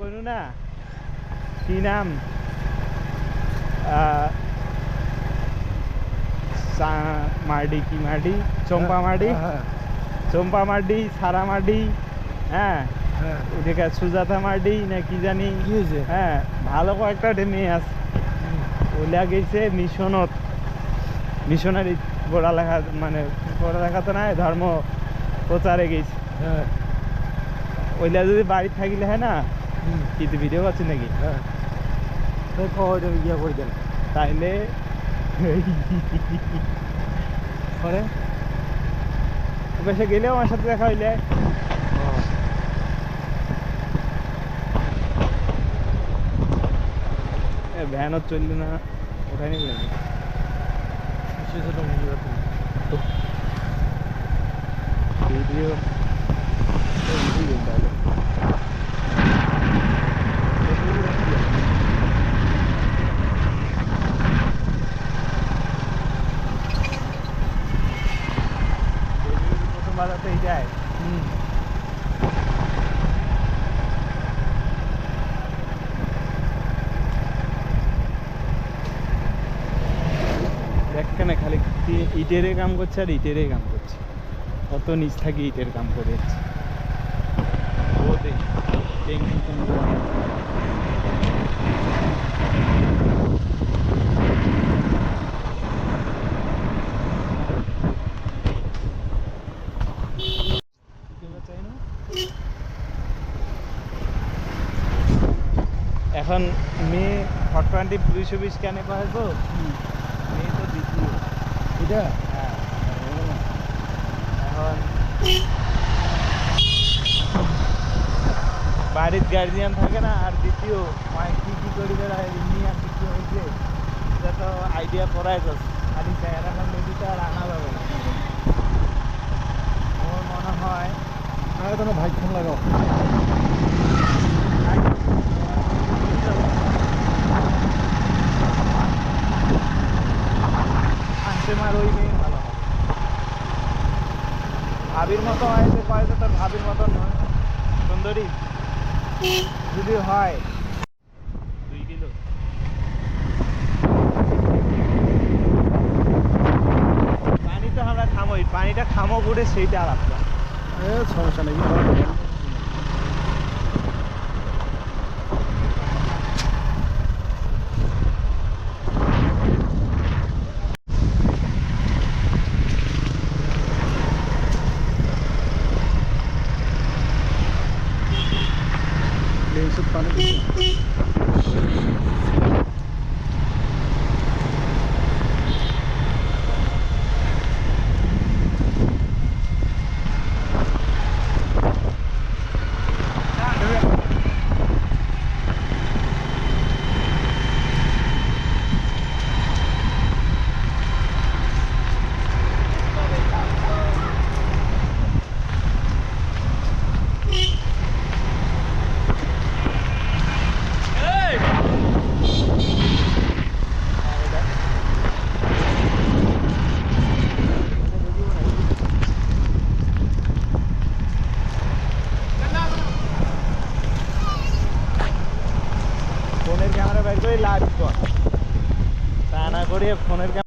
কইনু না কি নাম? মার্ডি কি মার্ডি? চম্পা মার্ডি? হ্যাঁ। চম্পা মার্ডি সারা মার্ডি? হ্যাঁ? হ্যাঁ। ওদিকে সুজাতা মার্ডি না কি জানি? হ্যাঁ ভালো কয়েকটা মেয়ে আছে। ওইলা গেছে মিশনত। মিশনারি পড়ালেখা মানে পড়ালেখা তো নাই ধর্ম প্রচারে গেছে। হ্যাঁ। ওইলা যদি বাড়ি থাকিলে হয় না কিন্তু ভিডিও করছি নাকি হ্যাঁ কয় ইয়ে করে দেন তাইলে পরে বেশে গেলেও আমার সাথে দেখা হইলে এ, ভ্যানও চললে না ওঠাই ভিডিও ভিডিও প্রথম বাজাতেই যায় হুম দেখকে না খালি ইটেরই কাম করছে আর ইটেরই কাম করছে। কত নিচ থাকি ইটের কাম করে যাচ্ছে। ও দেখি টেঙ্কি কোনো করে। এখন মেয়ে ফট টোয়েন্টি দুইশো বিশ কেনে পায় তো মেয়ে তো দ্বিতীয়। এটা? হ্যাঁ। এখন বাড়ির গার্জিয়ান থাকে না আর দ্বিতীয় মায় কি কি করি বেড়ায় এমনি আর দ্বিতীয় হয়েছে এটা তো আইডিয়া করাই করছে খালি চেহারা না লেডিটা আর আনা যাবে না। আমার মনে হয় আরে তোমার ভাই ফোন লাগাও। ভাবির মতো হয় যে কয় তোর ভাবির মতো নয় সুন্দরী? যদি হয়। দুই কিলো। পানি তো আমরা খামোই পানিটা খামো করে সেইটা আলাদা। এ সমস্যা নেই Thank you. ক্যামেরা লাইভ কর। তা না করে ফোনের